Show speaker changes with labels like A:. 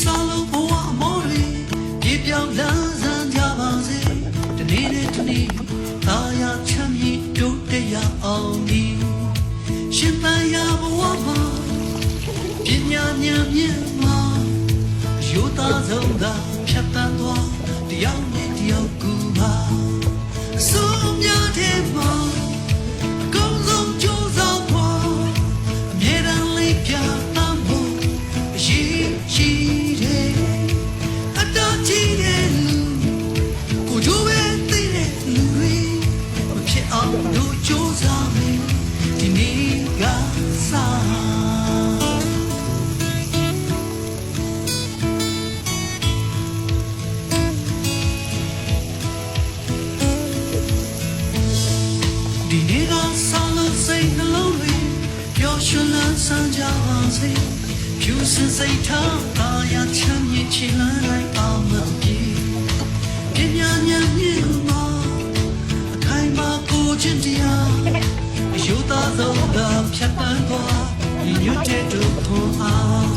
A: စာလုံးဘဝအမောတွေပြေပြောင်းလန်းဆန်းကြပါစေဒီနေ့နဲ့ဒီနေ့သာယာချမ်းမြေ့တိုးတက်ရအောင်ဒီရှင်ပန်းရဘဝမှာပညာဉာဏ်မြင့်မှာရိုးသားဆုံးသာဖြတ်တန်းသွားတရားနဲ့တရားကူပါ ဒီနေ့ကဆောင်းလို့စိတ်နှလုံးတွေပျော်ရွှင်လန်းဆန်းကြပါစေဖြူစင်စိတ်ထားပါရချမ်းမြေ့ချီလန်းလိုက်အောင်မပြေပညာဉာဏ်မြင့်မှာအခိုင်မာကိုချင်းတရားအယုသားဆုံးကဖြတ်တန်းသွားဒီညွတ်တဲ့တို့ခွန်အား